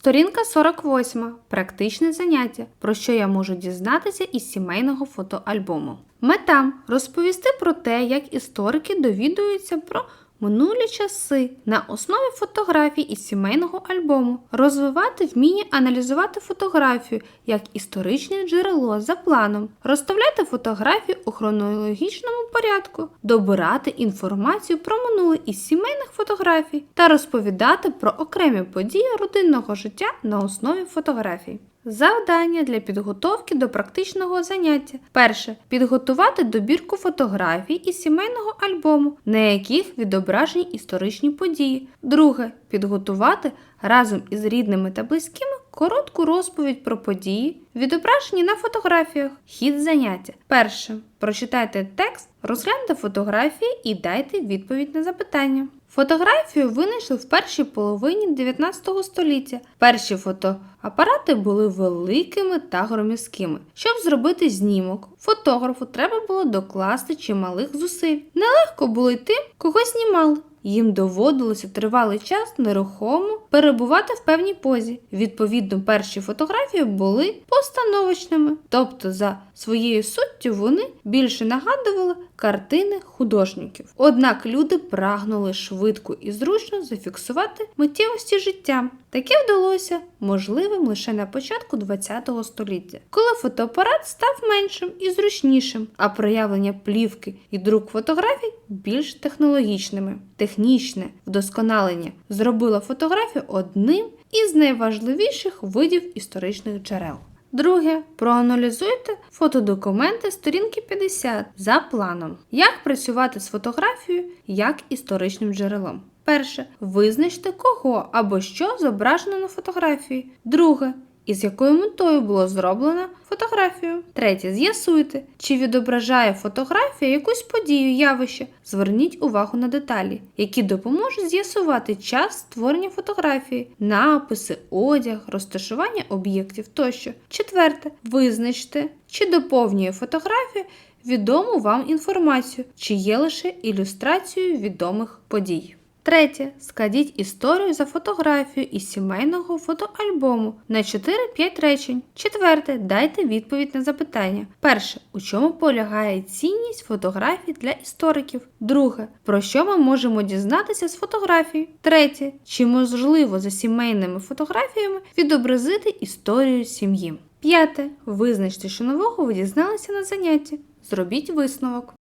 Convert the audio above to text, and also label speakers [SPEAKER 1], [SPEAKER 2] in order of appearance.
[SPEAKER 1] Сторінка 48. Практичне заняття. Про що я можу дізнатися із сімейного фотоальбому. Мета розповісти про те, як історики довідуються про минулі часи на основі фотографій із сімейного альбому, розвивати вміння аналізувати фотографію як історичне джерело за планом, розставляти фотографії у хронологічному порядку, добирати інформацію про минуле із сімейних фотографій та розповідати про окремі події родинного життя на основі фотографій. Завдання для підготовки до практичного заняття. Перше. Підготувати добірку фотографій із сімейного альбому, на яких відображені історичні події. Друге. Підготувати разом із рідними та близькими коротку розповідь про події, відображені на фотографіях. Хід заняття. Перше. Прочитайте текст, розгляньте фотографії і дайте відповідь на запитання. Фотографію винайшли в першій половині 19 століття. Перші фотоапарати були великими та громіськими. Щоб зробити знімок, фотографу треба було докласти чималих зусиль. Нелегко було й тим, кого знімали. Їм доводилося тривалий час нерухомо перебувати в певній позі. Відповідно, перші фотографії були постановочними, тобто за своєю суттю вони більше нагадували картини художників. Однак люди прагнули швидко і зручно зафіксувати миттєвості життя. Таке вдалося можливим лише на початку ХХ століття, коли фотоапарат став меншим і зручнішим, а проявлення плівки і друк фотографій більш технологічними. Технічне вдосконалення зробило фотографію одним із найважливіших видів історичних джерел. Друге, проаналізуйте фотодокументи сторінки 50 за планом. Як працювати з фотографією як історичним джерелом? Перше. Визначте кого або що зображено на фотографії. Друге. Із якою метою було зроблено фотографію. Третє. З'ясуйте, чи відображає фотографія якусь подію, явище. Зверніть увагу на деталі, які допоможуть з'ясувати час створення фотографії, написи, одяг, розташування об'єктів тощо. Четверте. Визначте, чи доповнює фотографія відому вам інформацію, чи є лише ілюстрацією відомих подій. Третє. Складіть історію за фотографію із сімейного фотоальбому на 4-5 речень. Четверте. Дайте відповідь на запитання. Перше. У чому полягає цінність фотографій для істориків? Друге. Про що ми можемо дізнатися з фотографій? Третє. Чи можливо за сімейними фотографіями відобразити історію сім'ї? П'яте. Визначте, що нового ви дізналися на занятті. Зробіть висновок.